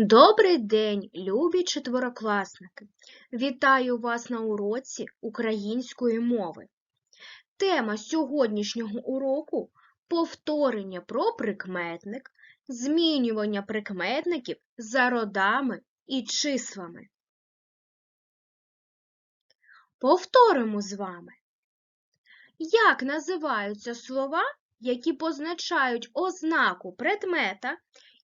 Добрий день, любі четверокласники! Вітаю вас на уроці української мови. Тема сьогоднішнього уроку повторення про прикметник, змінювання прикметників за родами і числами. Повторимо з вами. Як називаються слова, які позначають ознаку предмета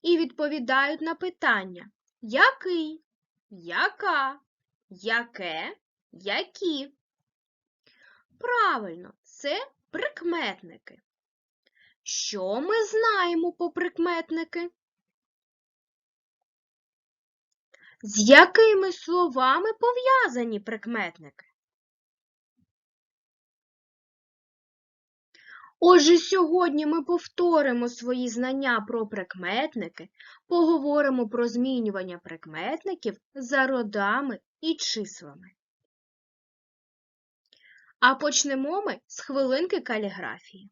і відповідають на питання який, яка, яке, які. Правильно, це прикметники. Що ми знаємо по прикметники? З якими словами пов'язані прикметники? Отже, сьогодні ми повторимо свої знання про прикметники, поговоримо про змінювання прикметників за родами і числами. А почнемо ми з хвилинки каліграфії.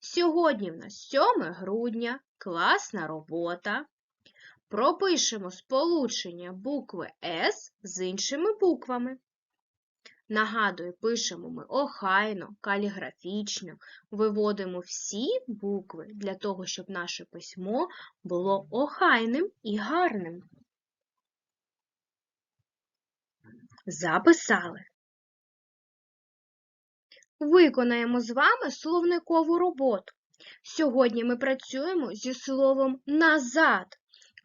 Сьогодні в нас 7 грудня, класна робота. Пропишемо сполучення букви С з іншими буквами. Нагадую, пишемо ми охайно, каліграфічно, виводимо всі букви для того, щоб наше письмо було охайним і гарним. Записали. Виконаємо з вами словникову роботу. Сьогодні ми працюємо зі словом назад.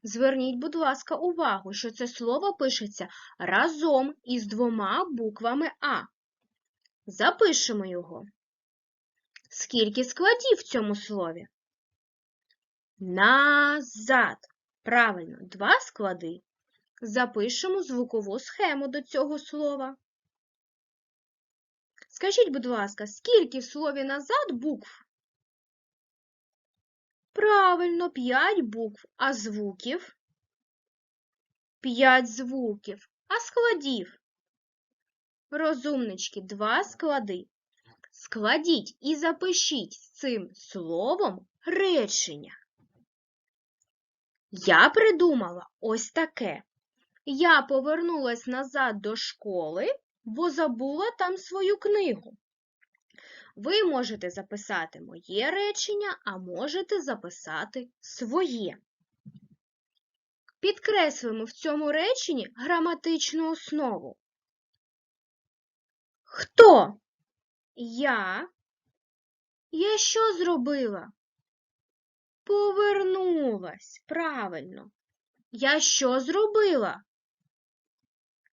Зверніть, будь ласка, увагу, що це слово пишеться разом із двома буквами А. Запишемо його. Скільки складів в цьому слові? Назад. Правильно, два склади. Запишемо звукову схему до цього слова. Скажіть, будь ласка, скільки в слові назад букв? Правильно, 5 букв, а звуків? 5 звуків, а складів? Розумнички, два склади. Складіть і запишіть з цим словом речення. Я придумала ось таке. Я повернулась назад до школи, бо забула там свою книгу. Ви можете записати моє речення, а можете записати своє. Підкреслимо в цьому реченні граматичну основу. Хто? Я? Я що зробила? Повернулась. Правильно. Я що зробила?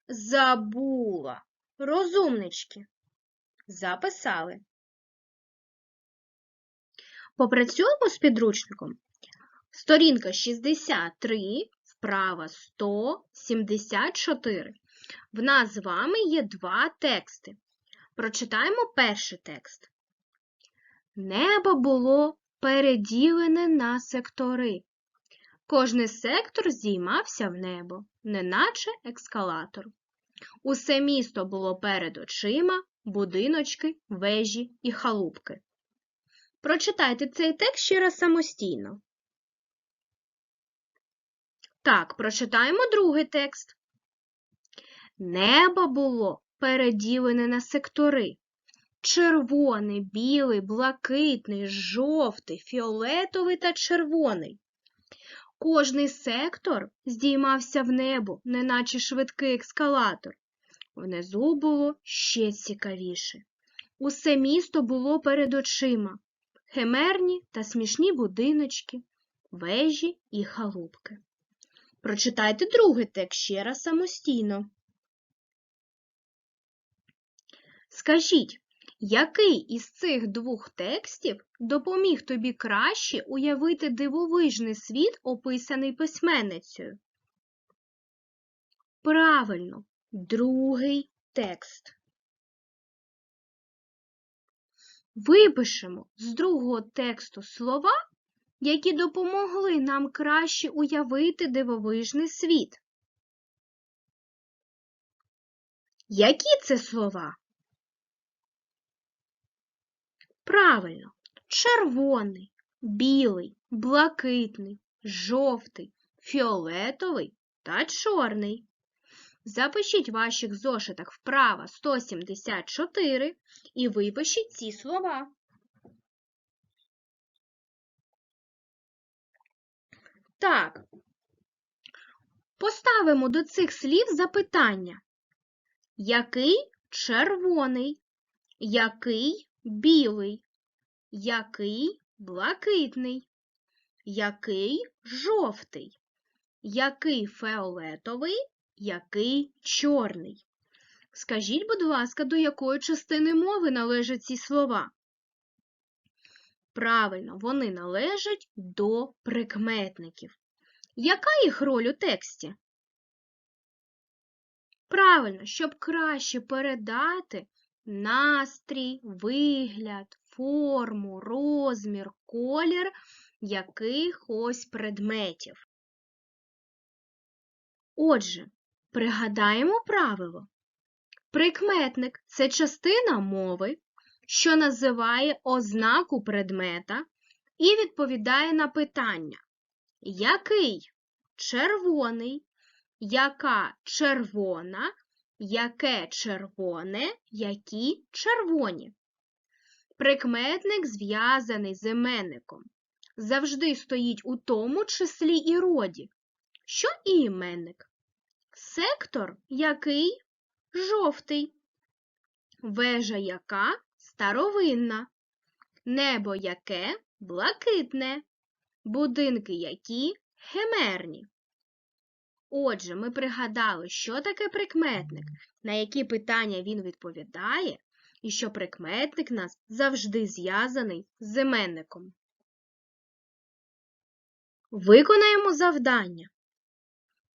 Забула. Розумнички. Записали. Попрацюємо з підручником. Сторінка 63, вправа 174. В нас з вами є два тексти. Прочитаємо перший текст. Небо було переділене на сектори. Кожний сектор здіймався в небо, неначе ескалатор. Усе місто було перед очима, будиночки, вежі і халупки. Прочитайте цей текст ще раз самостійно. Так, прочитаємо другий текст. Небо було переділене на сектори. Червоний, білий, блакитний, жовтий, фіолетовий та червоний. Кожний сектор здіймався в небо, неначе швидкий екскалатор. Внизу було ще цікавіше. Усе місто було перед очима химерні та смішні будиночки, вежі і халупки. Прочитайте другий текст ще раз самостійно. Скажіть, який із цих двох текстів допоміг тобі краще уявити дивовижний світ, описаний письменницею? Правильно, другий текст. Випишемо з другого тексту слова, які допомогли нам краще уявити дивовижний світ. Які це слова? Правильно, червоний, білий, блакитний, жовтий, фіолетовий та чорний. Запишіть ваших зошитах вправо 174 і випишіть ці слова. Так, поставимо до цих слів запитання. Який червоний? Який білий? Який блакитний? Який жовтий? Який фіолетовий? Який чорний? Скажіть, будь ласка, до якої частини мови належать ці слова? Правильно, вони належать до прикметників. Яка їх роль у тексті? Правильно, щоб краще передати настрій, вигляд, форму, розмір, колір якихось предметів. Отже, пригадаємо правило. Прикметник це частина мови, що називає ознаку предмета і відповідає на питання, який червоний, яка червона, яке червоне, які червоні. Прикметник зв'язаний з іменником. Завжди стоїть у тому числі і роді. Що і іменник? Сектор який жовтий, вежа яка старовинна, небо яке блакитне, будинки які химерні. Отже, ми пригадали, що таке прикметник, на які питання він відповідає, і що прикметник нас завжди зв'язаний з іменником. Виконаємо завдання.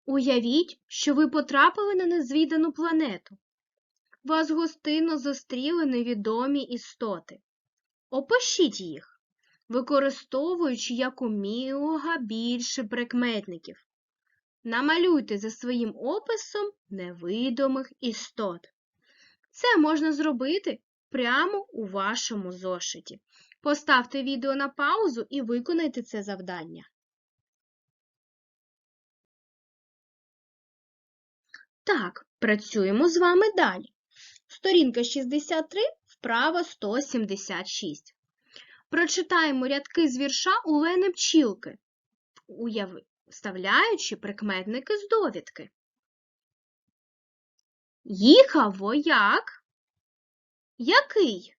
Уявіть, що ви потрапили на незвідану планету. Вас гостинно зустріли невідомі істоти. Опишіть їх, використовуючи якомога більше прикметників. Намалюйте за своїм описом невидимих істот. Це можна зробити прямо у вашому зошиті. Поставте відео на паузу і виконайте це завдання. Так, працюємо з вами далі. Сторінка 63, вправа 176. Прочитаємо рядки з вірша Олени Пчілки, уяви, вставляючи прикметники з довідки. Їхав вояк. Який?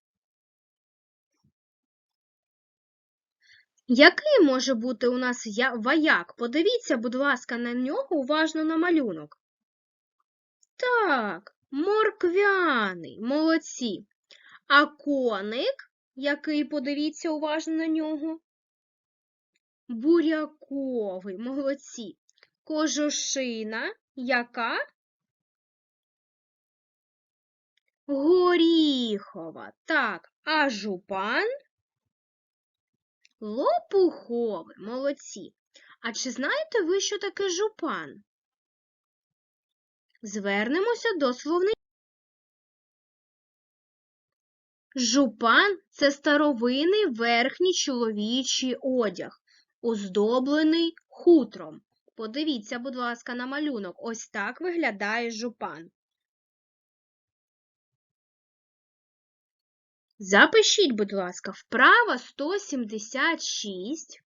Який може бути у нас вояк? Подивіться, будь ласка, на нього уважно на малюнок. Так, морквяний, молодці. А коник, який, подивіться уважно на нього. Буряковий, молодці. Кожушина, яка? Горіхова. Так, а жупан? Лопуховий, молодці. А чи знаєте ви, що таке жупан? Звернемося до словни. Жупан це старовинний верхній чоловічий одяг, оздоблений хутром. Подивіться, будь ласка, на малюнок. Ось так виглядає жупан. Запишіть, будь ласка, вправо 176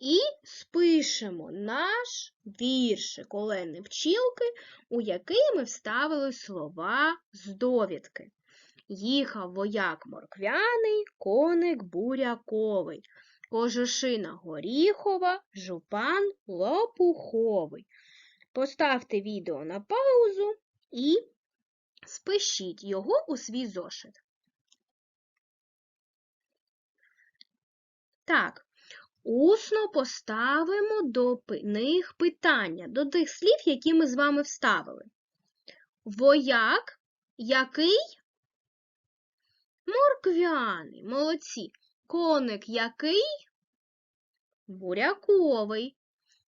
і спишемо наш віршик Олени Пчілки, у який ми вставили слова з довідки. Їхав вояк морквяний, коник буряковий, кожушина горіхова, жупан лопуховий. Поставте відео на паузу і спишіть його у свій зошит. Так, усно поставимо до них питання, до тих слів, які ми з вами вставили. Вояк, який? Морквяний, молодці. Коник який? Буряковий.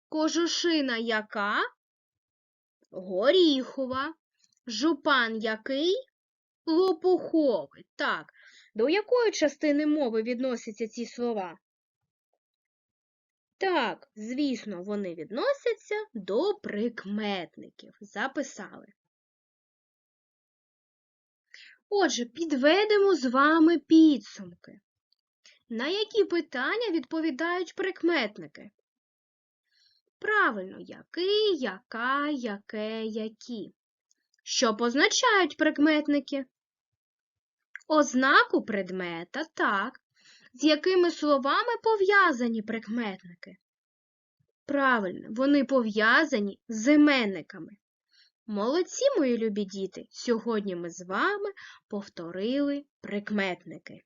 Кожушина яка? Горіхова. Жупан який? Лопуховий. Так. До якої частини мови відносяться ці слова? Так, звісно, вони відносяться до прикметників. Записали. Отже, підведемо з вами підсумки. На які питання відповідають прикметники? Правильно, який, яка, яке, які. Що позначають прикметники? Ознаку предмета, так. З якими словами пов'язані прикметники? Правильно, вони пов'язані з іменниками. Молодці, мої любі діти! Сьогодні ми з вами повторили прикметники.